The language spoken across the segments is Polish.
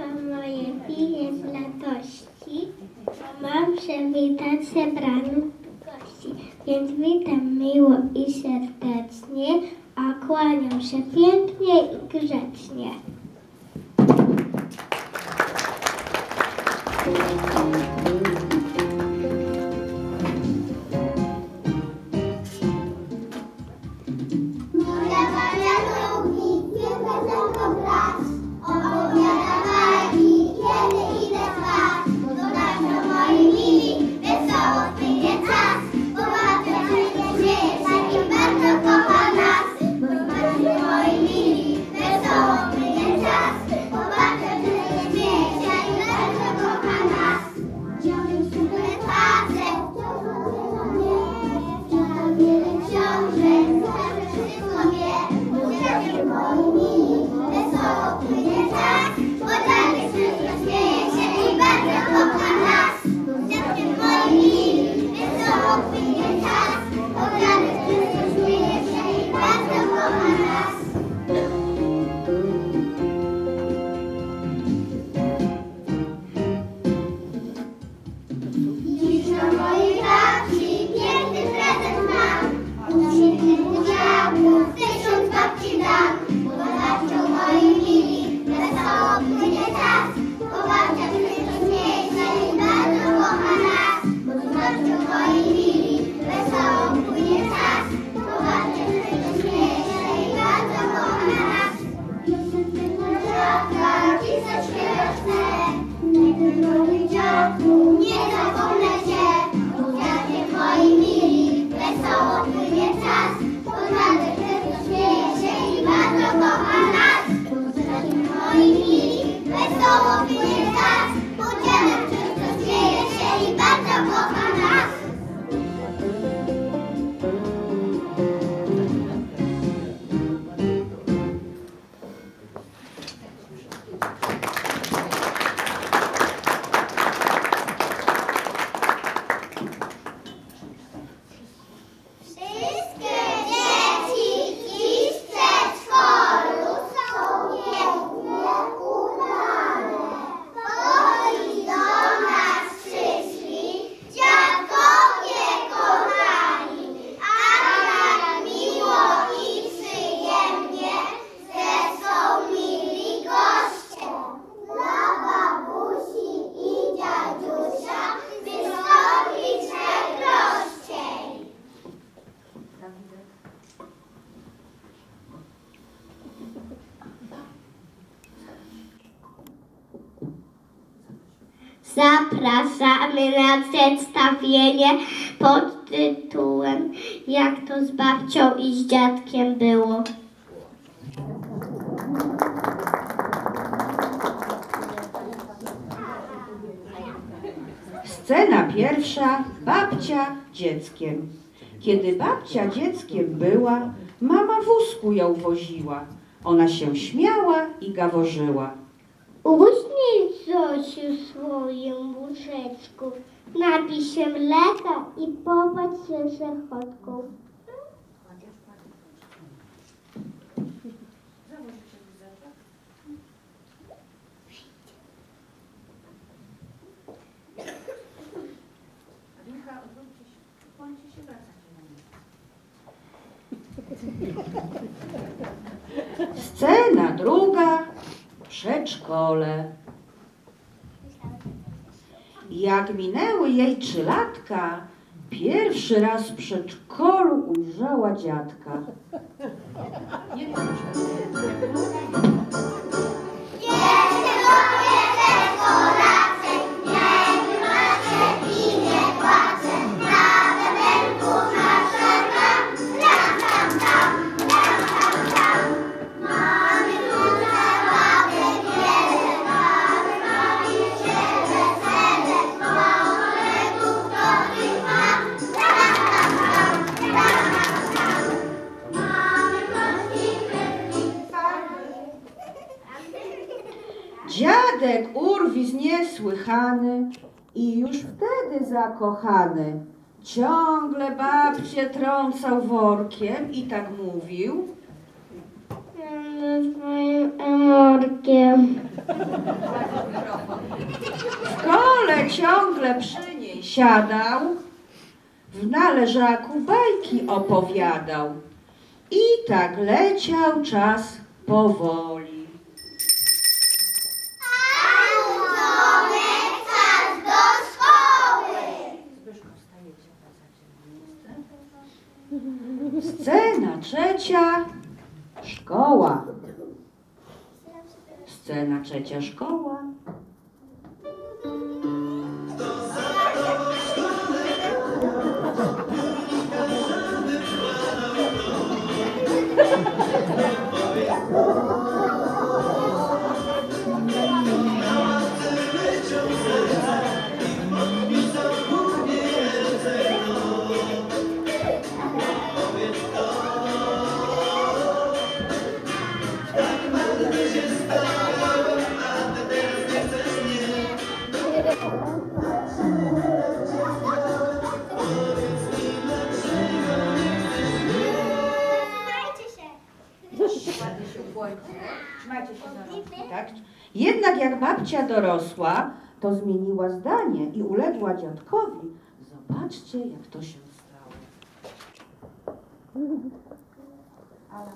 to moje winy z latości. Mam przywitać zebranych gości, więc witam miło i serdecznie, a kłaniam się pięknie i grzecznie. Zapraszamy na przedstawienie pod tytułem Jak to z babcią i z dziadkiem było. Scena pierwsza, babcia dzieckiem. Kiedy babcia dzieckiem była, mama wózku ją woziła. Ona się śmiała i gaworzyła. Napełnij Zosiu swoje łóżeczku, napij się mleka i popatrz się przechodką. Scena druga przedszkole. Jak minęły jej trzy latka, pierwszy raz w przedszkolu ujrzała dziadka. kochany. Ciągle babcie trącał workiem i tak mówił. Z moim emorkiem. W kole ciągle przy niej siadał, w należaku bajki opowiadał. I tak leciał czas powoli. trzecia szkoła. Scena trzecia szkoła. zdanie i uległa dziadkowi, zobaczcie, jak to się stało. Mhm. Ale...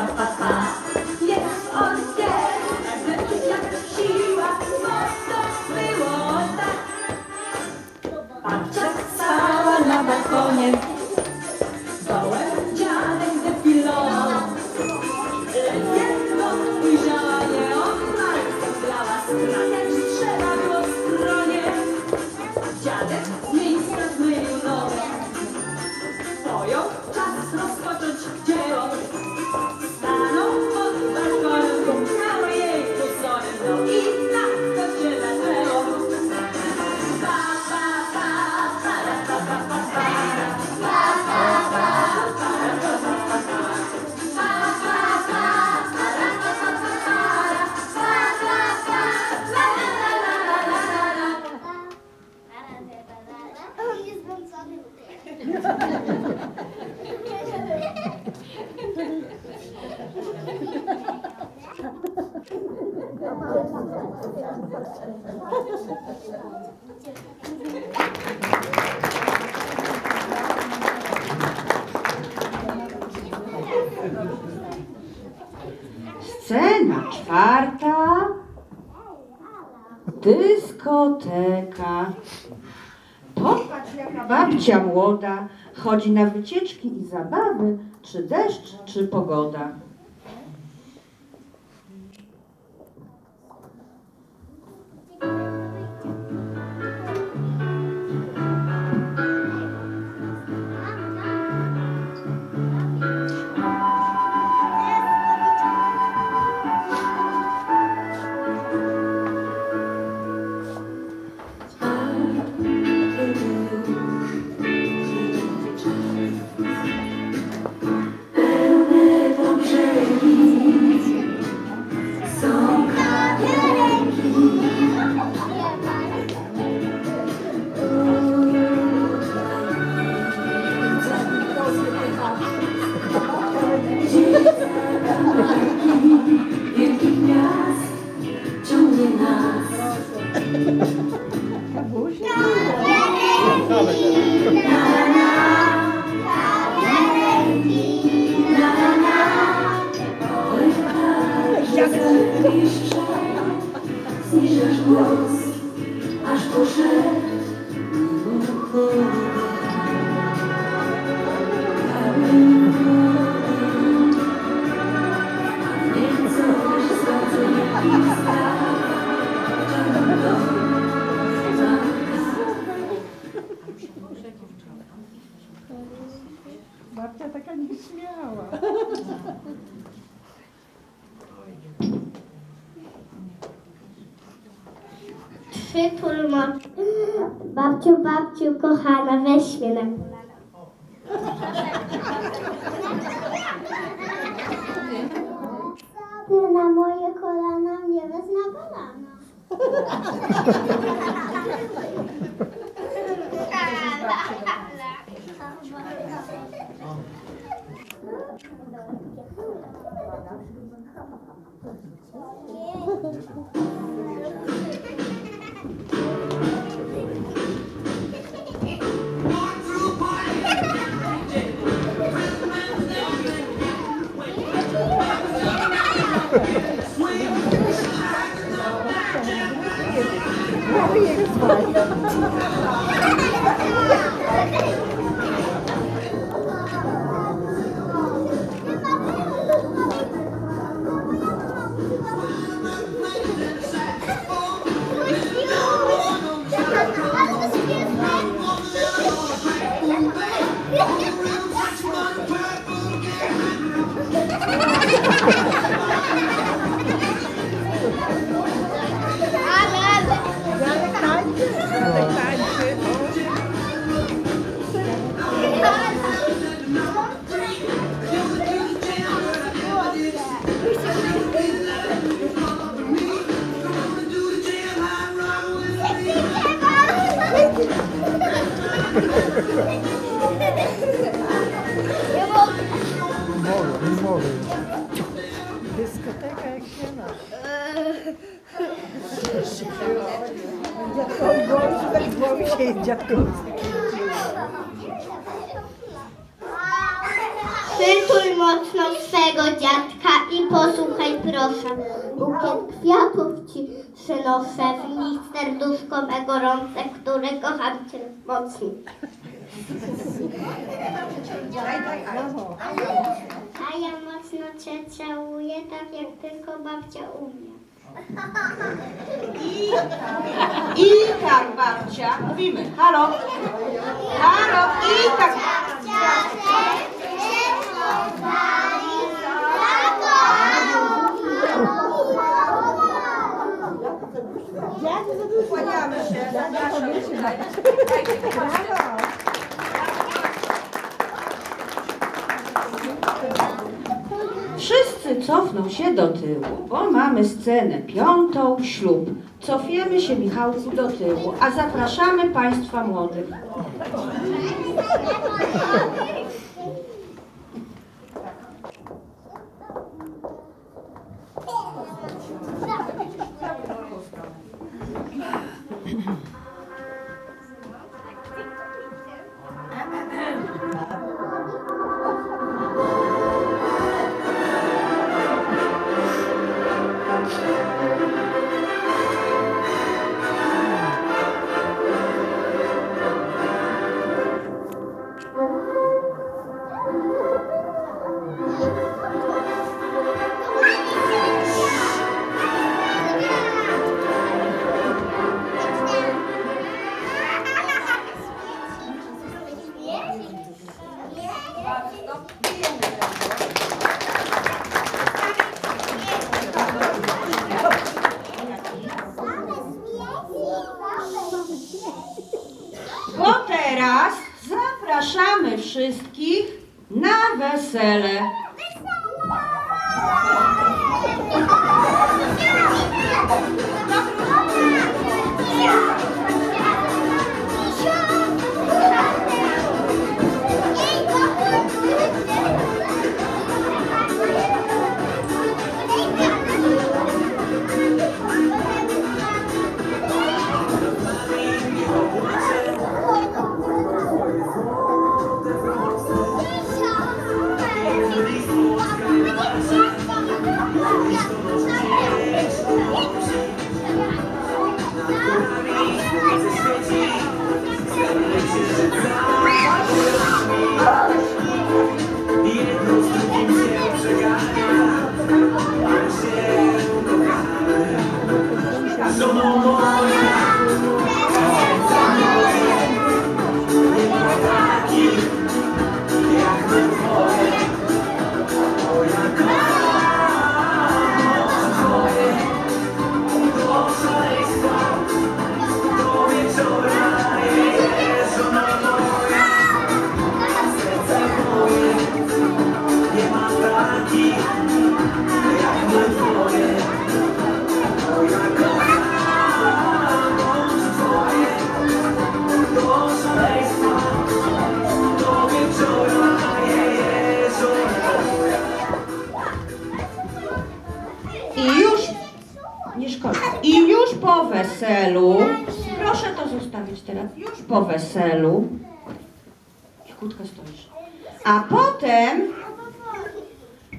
あ daleka. Popatrz, jaka babcia młoda chodzi na wycieczki i zabawy, czy deszcz, czy pogoda. Babciu, kochana, weź mnie na kolana. Ty na moje kolana mnie wezna kolana. Janek Bye. Przytul mocno swego dziadka i posłuchaj proszę. Bukiet kwiatów ci przynoszę, w nich serduszko me gorące, które kocham cię mocno. A ja mocno cię całuję, tak jak tylko babcia umie. I tak, babcia, mówimy, halo, halo, i tak. Kłaniamy się, zapraszamy się. Brawo! Wszyscy cofną się do tyłu, bo mamy scenę piątą, ślub. Cofiemy się, Michałku, do tyłu, a zapraszamy Państwa młodych. Po weselu. Cichutko stoisz. A potem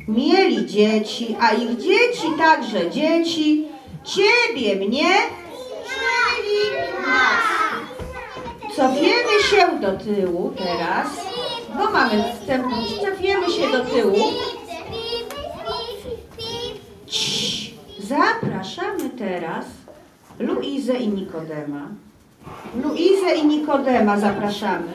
mieli dzieci, a ich dzieci także dzieci, ciebie, mnie, czyli nas. Cofiemy się do tyłu teraz, bo mamy wstępną, cofiemy się do tyłu. Zapraszamy teraz Luizę i Nikodema. Luizę i Nikodema zapraszamy.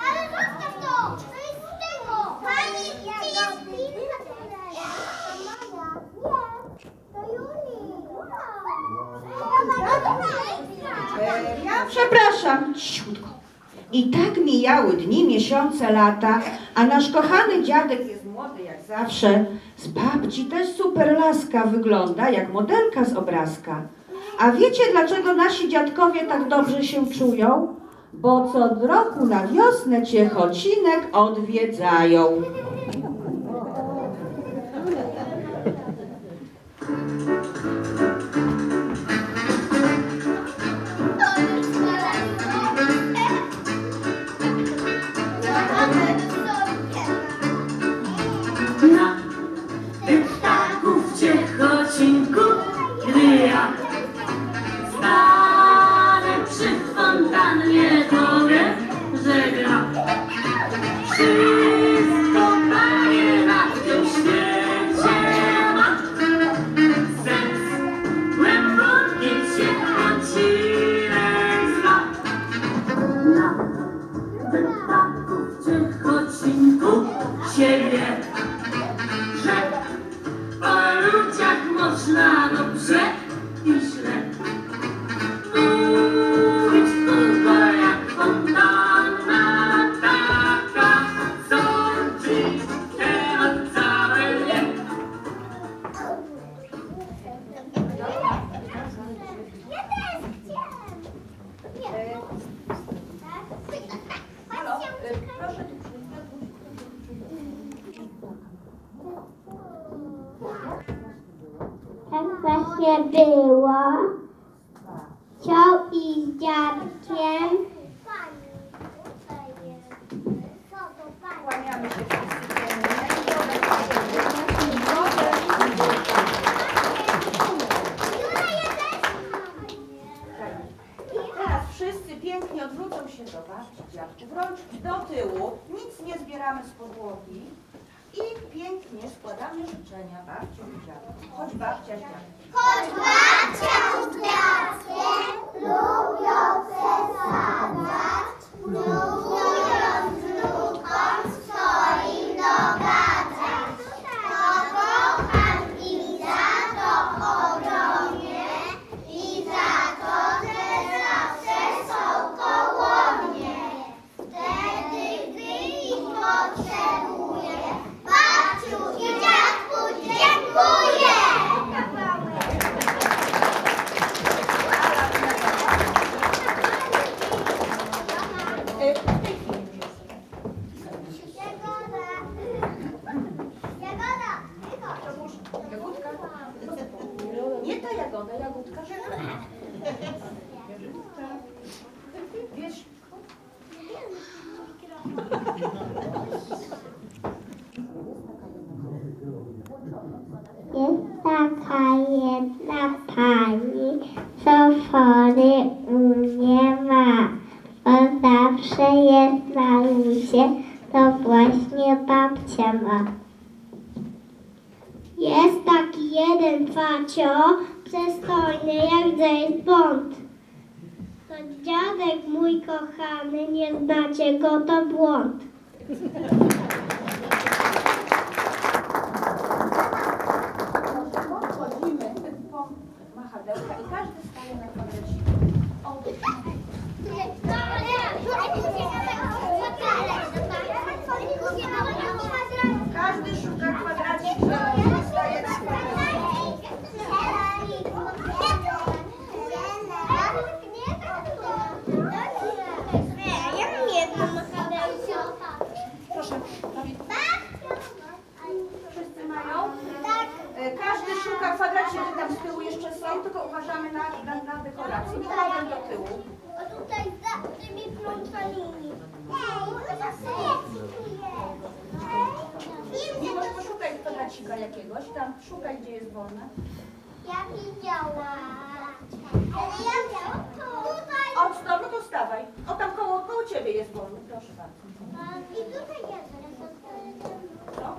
Ale zostaw to! To jest z tego! Pani Jagody! To Julii! Ja przepraszam. Cichutko. I tak mijały miesiące, lata, a nasz kochany dziadek jest młody jak zawsze. Z babci też super laska wygląda jak modelka z obrazka. A wiecie dlaczego nasi dziadkowie tak dobrze się czują? Bo co roku na wiosnę Ciechocinek odwiedzają. you. Właśnie było. Chciał iść z dziadkiem. Pani, tutaj jest. Co to pani? Kłaniamy się wszyscy Jula, ja też Teraz wszyscy pięknie odwrócą się do babci, dziadków, rączki do tyłu, nic nie zbieramy z podłogi i pięknie składamy życzenia babci i dziadkom. Choć babcia z dziadkiem. Choć babcia z dziadkiem lubią przesadzać, próbując wnukom swoim dogadzać. To kocham i za to ogromnie, i za to, że zawsze są koło mnie. Wtedy, gdy ich potrzebuję, babciu i dziadku dziękuję! E, w tej chwili już jest. Jagoda! Jagoda! Jagódka? Nie ta jagoda, jagódka. Wiesz, Jest taka jedna pani, co fory u mnie ma. Bo zawsze jest na luzie, to właśnie babcia ma. Jest taki jeden facio, przystojny jak James Bond. To dziadek mój kochany, nie znacie go, to błąd. jakiegoś, tam szukaj, gdzie jest wolne. Ja widziałam. Ale ja widziałam tutaj. Od stonu to stawaj. O tam koło, koło ciebie jest wolne, proszę bardzo. I tutaj ja zaraz odpalę. No.